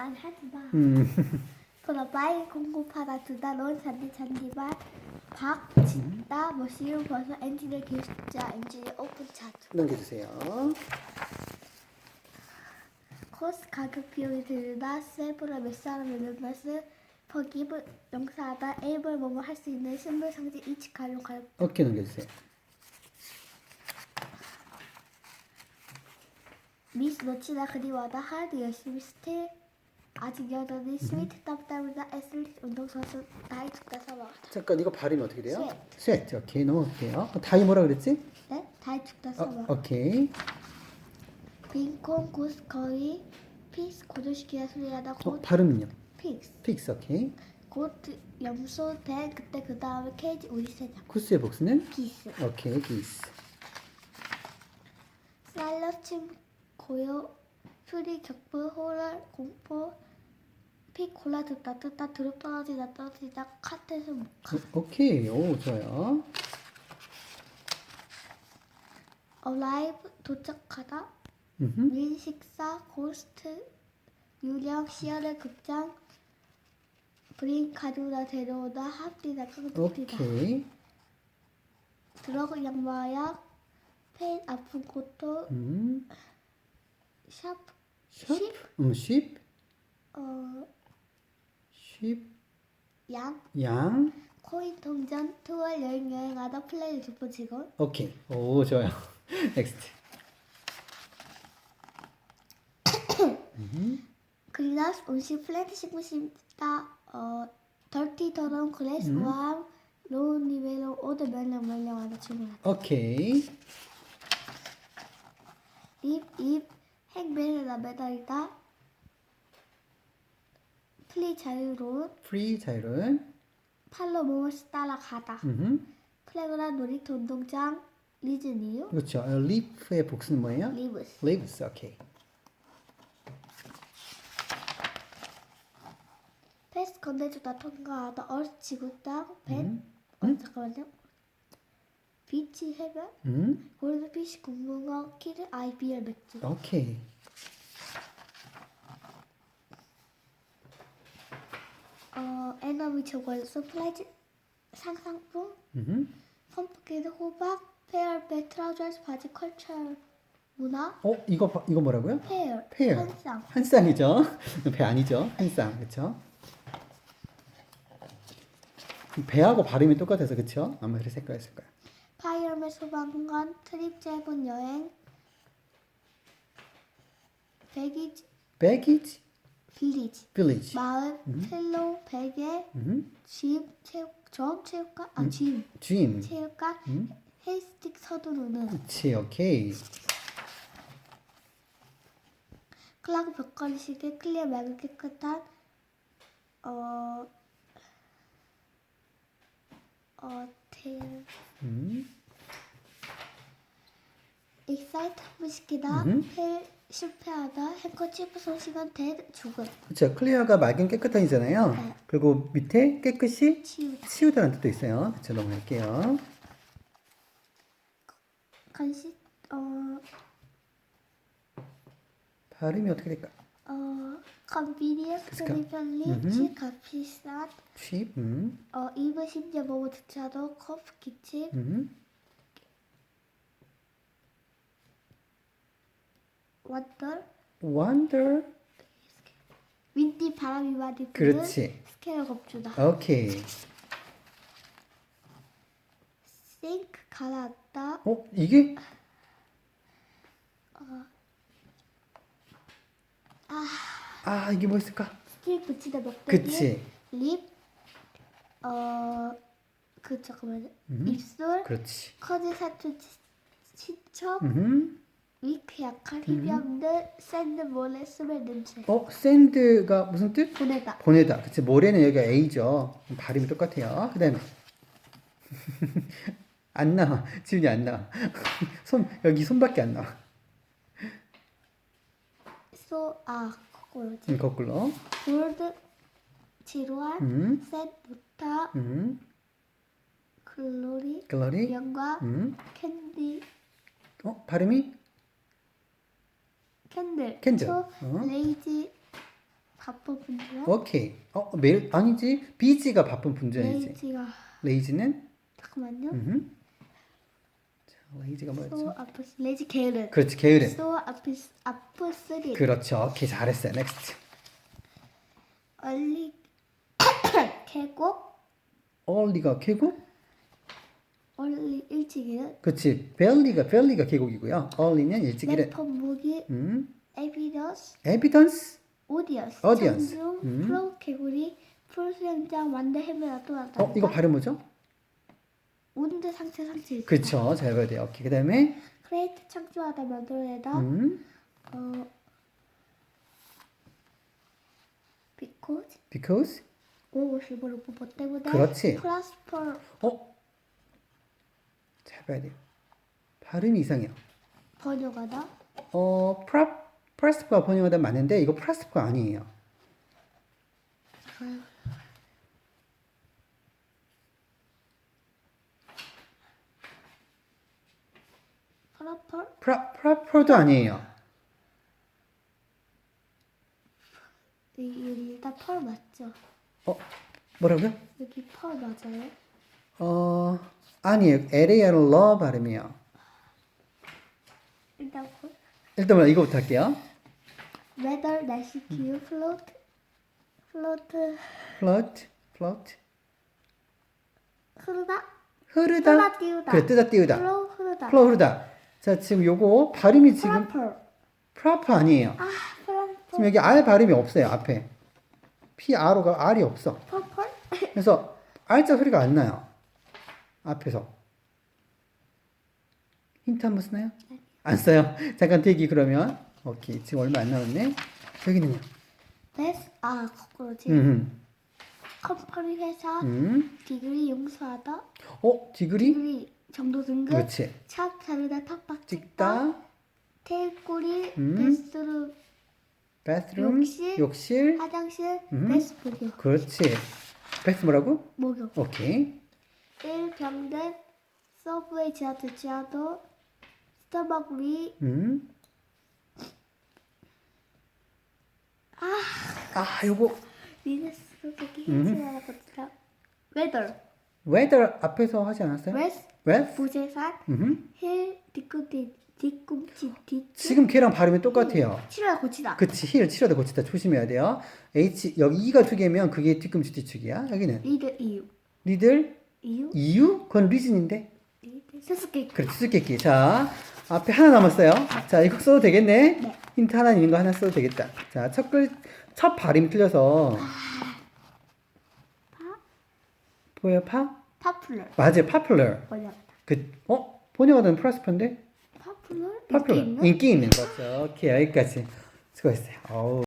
안 하지 마. 음. 돌아봐이 공급하다 두다. 넌 잔디 잔디밭 박 짓다 머시룸 벌써 엔진을 기울자. 엔진을 오픈 차트. 넘겨주세요. 코스 가격 비용이 들다. 셀프를 몇 사람을 몇몇을 퍼기을 영사하다. 에이블 뭐뭐 할 수 있는 식물 상징 이치 가용 갈 어깨 넘겨주세요. 미스 놓치다 그리워하다. 하드 열심히 스틸 아직 여전히 스위트 땀땀이다 애슬릿 운동선수 나이 죽다 사망하다 잠깐 이거 발음이 어떻게 돼요? 스웨트. 스웨트. 오케이 넘어갈게요. 어, 다이 뭐라 그랬지? 네? 나이 죽다 어, 사망 오케이. 빈콘 고스 거의 피스 고조시키다 소리하다 어, 곧 발음은요? 픽스 픽스 오케이. 곧 염소 대 그때 그 다음에 케이지 우리 세장 코스의 복수는 기스 오케이 기스. 살러 침 고요 퓨리 격부 호럴 공포 픽 골라 듣다 듣다 드롭 떨어지다 떨어지다 카트에서 목카 어, 오케이. 오 좋아요. 어라이브 도착하다 음흠. 밀식사 고스트 유령 시연의 극장 브링 가져다 데려오다 합디다 깡디다 오케이. 드러그 양마약 페인 아픈 고통 음. 샵 샵. 음 쉽. 어, 쉽. 양 양. 코인 동전 투어 여행 여행하다 플레이 주포 직원 오케이. 오 좋아요. 넥스트. 음. 그리나스 온시 플랜트 식구 심다 어 덜티 더럼 그레스 음. 왕 로우 니베로 오드 명령 명령하다 주문하다 오케이. 입입 핵베르다 매달리다 플리 자유로운 프리 자율은. 팔로 모모스 따라가다 음. 플레그라 놀이터 운동장 리즈니유 그렇죠. 어, 리프의 복수는 뭐예요? 리브스 리브스. 오케이. 패스 건네주다 통과하다 얼스 지구 땅 벤 음. 어, 잠깐만요 비치 해변 음. 골드피쉬 공무원 키드 IBR 맥주 오케이. 어 에너미 저걸 서프라이즈 상상품 음. 펌프키드 호박 페어백 트라우저스 바지 컬처 문화 어 이거 봐- 이거 뭐라고요? 페어 페어. 한쌍 한 쌍이죠. 배 아니죠. 한 쌍. 그렇죠? 배하고 발음이 똑같아서 그렇죠? 아마 그래서 헷갈렸을 거예요. 파이어맨 소방관 트립 짧은 여행 베기지 빌리지 village. 마을 텔로 베개 음. 집 체육 점 체육관 아 짐 gym. 체육관 음. 헬스틱 서두르는 그렇지. 오케이. 클라그 벽걸이 시계 클리어 맑은 깨끗한 어, 어, 테, 음. 익사이트함을 시키다, 음. 페, 실패하다, 행커치프 소식은 대 죽음, 그렇죠. 클리어가 맑은 깨끗한이잖아요. 네. 그리고 밑에 깨끗이 치우다, 치우다라는 뜻도 있어요. 그렇죠. 넘어갈게요. 간식, 어, 발음이 어떻게 될까? 어, 컨비니언스, 그러니까, 편리, 음흠. 치, 값비싼, cheap. 음. 어, 입을 심지어 먹어 듣자도 커프 기침, 음. 원더, wonder. 윈디 바람이 많이 부는 그렇지. 스케일 겁주다. 오케이. 싱크 가라앉다 어 이게 아 이게 뭐였을까? 스틸 붙이다 먹대기 그치. 립어그 잠깐만요 음. 입술 그렇지. 커즈 사투 시첩 음. 위크 약한 힘이 없는 샌드 모래 스멜 냄새 어 샌드가 무슨 뜻? 보내다 보내다. 그치 모래는 여기가 A죠. 발음이 똑같아요. 그 다음에 안 나와. 지훈이 안 나와. 손 여기 손밖에 안 나와. 소 아 거꾸로지 음, 거꾸로. 골드 지루한 음. 샌 부타 음. 글로리 글러리. 영과 음. 캔디 어 발음이 캔들 캔들. 초 어. 레이지 바쁜 분주한 오케이. 어, 메일 아니지. 비지가 바쁜 분주해야지. 레이지가 레이지는 잠깐만요. 음. 자, 레이지가 소 뭐였죠? 아프스 레이지 게으른. 그렇지. 게으른. 소 아프스 아프스리. 그렇죠. 오케이. 잘했어요. 넥스트. 얼리 계곡. 얼리가 계곡? 얼리 일찍 일은. 그렇지. 벨리가 벨리가 계곡이고요. 얼리는 일찍 일은. 래퍼 무기 음. 에비더스 에비던스. 오디언스. Audience. 청중 음. 프로 개구리 풀 수영장 완대 또 나타. 어, 이거 발음 뭐죠? 온드 상체 상체. 그렇죠. 잘 봐야 돼요. 오케이. 그다음에 크레이트 창조하다 만들어내다. 음. 어. because because 오십으로 뭐 때문에 그렇지. 프라스퍼 어? 잘 봐야 돼요. 발음이 이상해요. 번역하다 어, 프라 프라스프가 번역하다 맞는데 이거 프라스프가 아니에요. 프라퍼 프라 프라퍼도 아니에요. 이- 여기 일단 펄 맞죠? 어, 뭐라고요? 여기 펄 맞아요? 어, 아니에요. LA는 러 발음이에요. 일단 펄 일단 먼저 이거부터 할게요. 웨더 날씨 기후 float, float. 흐르다 흐르다. 흘러 띄우다 그래, 뜨다 띄우다. 플로 흐르다 플로 흐르다. 자, 지금 요거 발음이 지금 프라퍼 프라퍼 아니에요. 아 지금 여기 R 발음이 없어요, 앞에. P, R가 R이 없어. 퍼펄 그래서 R자 소리가 안 나요. 앞에서. 힌트 한번 쓰나요? 안 써요. 잠깐 대기 그러면. 오케이. 지금 얼마 안 남았네. 여기는요. 베스 아 거꾸로지 음. 컴퍼니 회사 음. 디그리 용서하다 어, 디그리? 디그리 정도 등급 그렇지. 찹 자르다 탑박 찍다. 테일꼬리 음. 베스트룸 bathroom. 욕실. 욕실. 화장실 음. 베스트 목욕 그렇지. 베스트 뭐라고? 목욕 오케이. 1병대 서브웨이 지하철 지하도 스타벅 위 음. 아, 요거 미네스 소속이 음. 힌트하나 보자 웨더 weather 앞에서 하지 않았어요? 웨스 weather? 부재산 음. 힐 뒤꿈치 뒤꿈치 뒤 지금 걔랑 발음이 똑같아요. 치료야 고치다 그치 힐 치료도 고치다 조심해야 돼요. H 여기 E가 두 개면 그게 뒤꿈치 뒤축이야. 여기는 리드 이유 리들 이유 이유 그건 리즌인데. 수수께끼 그렇지 수수께끼. 자 앞에 하나 남았어요. 자 이거 써도 되겠네. 네. 힌트 하나 있는 거 하나 써도 되겠다. 자 첫 글 첫 발음이 틀려서 보여 파? 파플러 맞아요 popular. 뭐냐 그 어 번역하던 프라스퍼인데 파플러 있는 인기 있는 거죠. 오케이 여기까지 수고했어요. 어우.